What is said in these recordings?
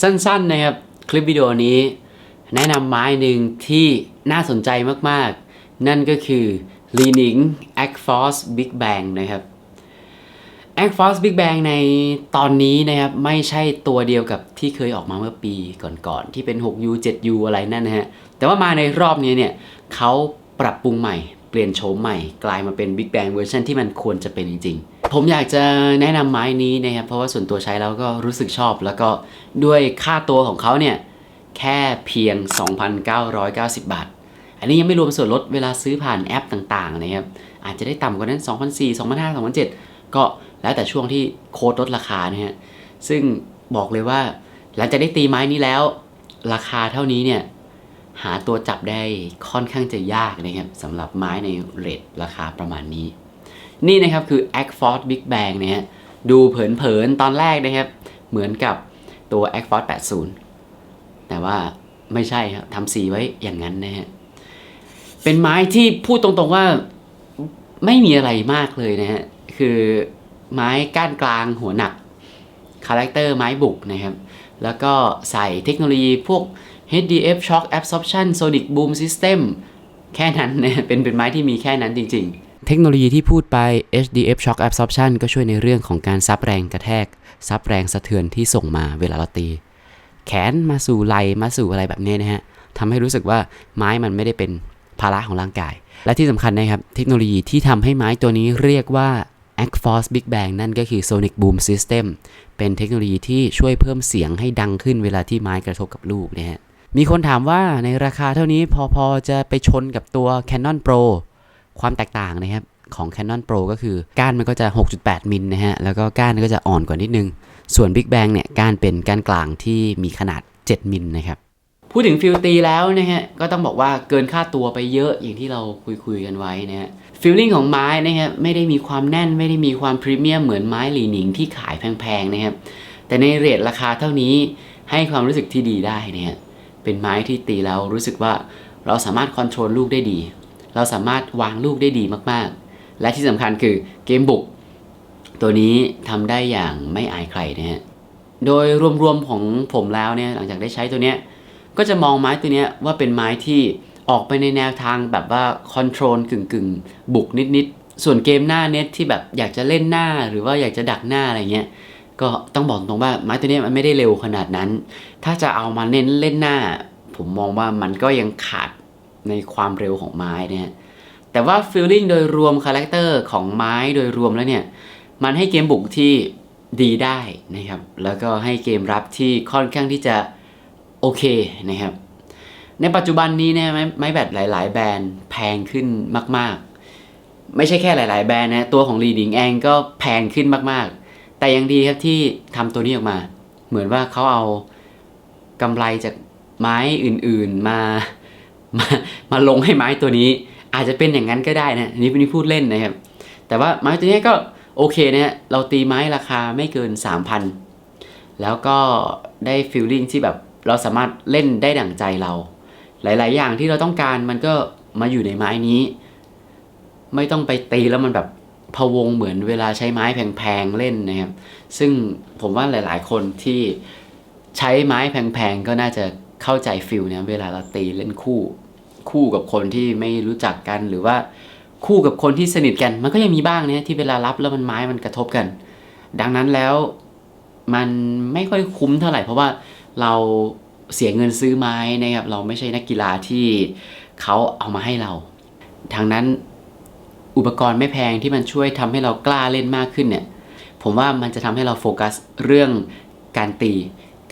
สั้นๆนะครับคลิปวิดีโอนี้ แนะนำไม้หนึ่งที่น่าสนใจมากๆ นั่นก็คือ l e a n i n g a c Force Big Bang นะครับ a c Force Big Bang ในตอนนี้นะครับ ไม่ใช่ตัวเดียวกับที่เคยออกมาเมื่อปีก่อนๆ ที่เป็น 6U 7U อะไรนั่นนะฮะ แต่ว่ามาในรอบนี้เนี่ยเขาปรับปรุงใหม่ เปลี่ยนโฉมใหม่ กลายมาเป็น Big Bang เวอร์ชันที่มันควรจะเป็นจริงๆ ผมอยากจะแนะนำไม้นี้นะครับเพราะว่าส่วนตัวใช้แล้วก็รู้สึกชอบ แล้วก็ด้วยค่าตัวของเขาเนี่ยแค่เพียง 2,990 บาท อันนี้ยังไม่รวมส่วนลดเวลาซื้อผ่านแอปต่างๆนะครับอาจจะได้ต่ำกว่านั้น2,400 2,500 2,700ก็แล้วแต่ช่วงที่โค้ดลดราคานะฮะซึ่งบอกเลยว่า หลังจากได้ตีไม้นี้แล้ว ราคาเท่านี้เนี่ยหาตัวจับได้ค่อนข้างจะยากนะครับสำหรับไม้ในเรทราคาประมาณนี้ นี่นะครับคือ a c f o r d Big Bang นะฮะดูเผินๆ ตอนแรกนะครับ เหมือนกับตัว a c f o r d 80 แต่ว่าไม่ใช่ครับทำสีไว้อย่างนั้นนะฮะ เป็นไม้ที่พูดตรงๆว่าไม่มีอะไรมากเลยนะฮะ คือไม้ก้านกลางหัวหนัก คาแรคเตอร์ไม้บุกนะครับ แล้วก็ใส่เทคโนโลยีพวก HDF Shock Absorption Sonic Boom System แค่นั้นนะเป็นเป็นไม้ที่มีแค่นั้นจริง ๆ เทคโนโลยีที่พูดไป HDF Shock Absorption ก็ช่วยในเรื่องของการซับแรงกระแทก ซับแรงสะเทือนที่ส่งมาเวลาเราตี แขนมาสู่ไหลมาสู่อะไรแบบนี้นะฮะทำให้รู้สึกว่าไม้มันไม่ได้เป็นภาระของร่างกาย และที่สำคัญนะครับ เทคโนโลยีที่ทำให้ไม้ตัวนี้เรียกว่า a c Force Big Bang นั่นก็คือ Sonic Boom System เป็นเทคโนโลยีที่ช่วยเพิ่มเสียงให้ดังขึ้นเวลาที่ไม้กระทบกับลูกนะฮะมีคนถามว่าในราคาเท่านี้พอพอจะไปชนกับตัว Canon Pro ความแตกต่างนะครับของ Canon Pro ก็คือก้านมันก็จะ 6.8 มิลนะฮะ แล้วก็ก้านก็จะอ่อนกว่านิดนึง ส่วน Big Bang เนี่ยก้านเป็นก้านกลางที่มีขนาด 7 มิลนะครับ พูดถึงฟิลตีแล้วนะฮะ ก็ต้องบอกว่าเกินค่าตัวไปเยอะอย่างที่เราคุยคุยๆกันไว้นะฮะฟิลลิ่งของไม้นะครับไม่ได้มีความแน่นไม่ได้มีความพรีเมียมเหมือนไม้หลีหนิงที่ขายแพงๆนะครับแต่ในเรทราคาเท่านี้ให้ความรู้สึกที่ดีได้นะฮะเป็นไม้ที่ตีแล้วรู้สึกว่าเราสามารถคอนโทรลลูกได้ดี เราสามารถวางลูกได้ดีมากๆ และที่สำคัญคือเกมบุก ตัวนี้ทำได้อย่างไม่อายใครนะฮะโดยรวมๆของผมแล้วเนี่ยหลังจากได้ใช้ตัวเนี้ยก็จะมองไม้ตัวเนี้ยว่าเป็นไม้ที่ออกไปในแนวทางแบบว่าคอนโทรลกึ่งๆบุกนิดๆ ส่วนเกมหน้าเน็ตที่แบบอยากจะเล่นหน้าหรือว่าอยากจะดักหน้าอะไรเงี้ยก็ต้องบอกตรงว่าไม้ตัวเนี้ยมันไม่ได้เร็วขนาดนั้น ถ้าจะเอามาเน้นเล่นหน้า ผมมองว่ามันก็ยังขาด ในความเร็วของไม้เนี่ยแต่ว่าฟีลลิ่งโดยรวมคาแรคเตอร์ของไม้โดยรวมแล้วเนี่ยมันให้เกมบุกที่ดีได้นะครับ แล้วก็ให้เกมรับที่ค่อนข้างที่จะโอเคนะครับ ในปัจจุบันนี้เนี่ยไม้ไมแบตหลาย ๆ แบรนด์แพงขึ้นมาก ๆ ไม่ใช่แค่หลาย ๆ แบรนด์นะตัวของ Leading เองก็แพงขึ้นมาก ๆ แต่ยังดีครับที่ทำตัวนี้ออกมา เหมือนว่าเขาเอากำไรจากไม้อื่น ๆ มา มามาลงให้ไม้ตัวนี้ อาจจะเป็นอย่างนั้นก็ได้นะอันนี้นี่พูดเล่นนะครับ แต่ว่าไม้ตัวนี้ก็โอเคนะเราตีไม้ราคาไม่เกิน 3,000 แล้วก็ได้ฟีลลิ่งที่แบบเราสามารถเล่นได้ดั่งใจเรา หลาย ๆ อย่างที่เราต้องการมันก็มาอยู่ในไม้นี้ ไม่ต้องไปตีแล้วมันแบบพะวงเหมือนเวลาใช้ไม้แพง ๆ เล่นนะครับ ซึ่งผมว่าหลาย ๆ คนที่ใช้ไม้แพง ๆ ก็น่าจะ เข้าใจฟิลเนะเวลาเราตีเล่นคู่ คู่กับคนที่ไม่รู้จักกันหรือว่าคู่กับคนที่สนิทกัน มันก็ยังมีบ้างเนี่ยที่เวลารับแล้วมันไม้มันกระทบกัน ดังนั้นแล้วมันไม่ค่อยคุ้มเท่าไหร่ เพราะว่าเราเสียเงินซื้อไม้นะครับเราไม่ใช่นักกีฬาที่เขาเอามาให้เราทางนั้นอุปกรณ์ไม่แพงที่มันช่วยทำให้เรากล้าเล่นมากขึ้นเนี่ย ผมว่ามันจะทำให้เราโฟกัสเรื่องการตี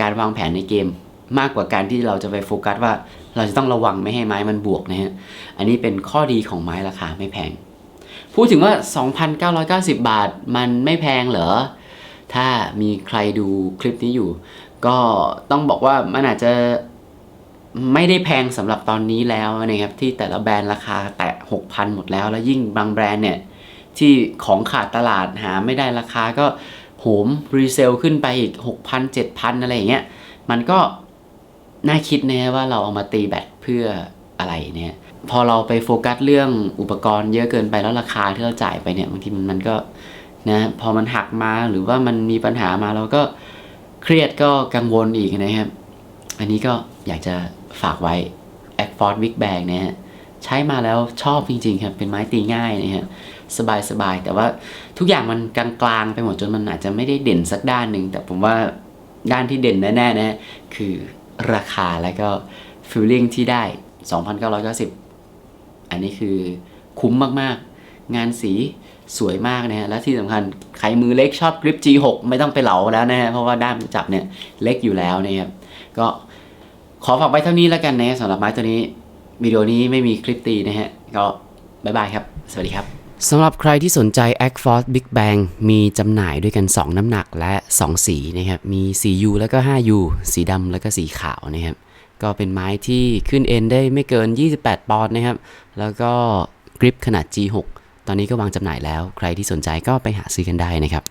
การวางแผนในเกม มากกว่าการที่เราจะไปโฟกัสว่าเราจะต้องระวังไม่ให้ไม้มันบวกนะฮะ อันนี้เป็นข้อดีของไม้ราคาไม่แพง พูดถึงว่า 2,990 บาทมันไม่แพงเหรอ ถ้ามีใครดูคลิปนี้อยู่ ก็ต้องบอกว่ามันอาจจะไม่ได้แพงสำหรับตอนนี้แล้วนะครับ ที่แต่ละแบรนด์ราคาแตะ 6,000 หมดแล้ว แล้วยิ่งบางแบรนด์เนี่ย ที่ของขาดตลาดหาไม่ได้ราคาก็โหมรีเซลขึ้นไปอีก 6,000 7,000 อะไรอย่างเงี้ย มันก็ น่าคิดนะว่าเราเอามาตีแบตเพื่ออะไรเนี่ยพอเราไปโฟกัสเรื่องอุปกรณ์เยอะเกินไปแล้วราคาที่เราจ่ายไปเนี่ยบางทีมันก็นะพอมันหักมาหรือว่ามันมีปัญหามาเราก็เครียดก็กังวลอีกนะครับ อันนี้ก็อยากจะฝากไว้ a c f o r d Big Bang นะฮะใช้มาแล้วชอบจริงๆครับเป็นไม้ตีง่ายนะฮะสบายๆแต่ว่าทุกอย่างมันกลางๆไปหมดจนมันอาจจะไม่ได้เด่นสักด้านหนึ่งแต่ผมว่าด้านที่เด่นแน่ๆนะฮะคือ ราคาแล้วก็ feeling ที่ได้ 2,990 อันนี้คือคุ้มมากๆ งานสีสวยมากนะฮะ และที่สำคัญใครมือเล็กชอบกริป G6 ไม่ต้องไปเหลาแล้วนะฮะ เพราะว่าด้ามจับเนี่ยเล็กอยู่แล้วนะครับ ก็ขอฝากไว้เท่านี้แล้วกันนะฮะสำหรับไม้ตัวนี้วิดีโอนี้ไม่มีคลิปตีนะฮะ ก็บายบายครับ สวัสดีครับ สำหรับใครที่สนใจ a c f o r c e Big Bang มีจำหน่ายด้วยกัน 2 น้ำหนักและ 2 สีนะครับมี 4U แล้วก็ 5U สีดำแล้วก็สีขาวนะครับก็เป็นไม้ที่ขึ้นเอ็นได้ไม่เกิน 28 ปอนด์นะครับ แล้วก็กริปขนาด G6 ตอนนี้ก็วางจำหน่ายแล้ว ใครที่สนใจก็ไปหาซื้อกันได้นะครับ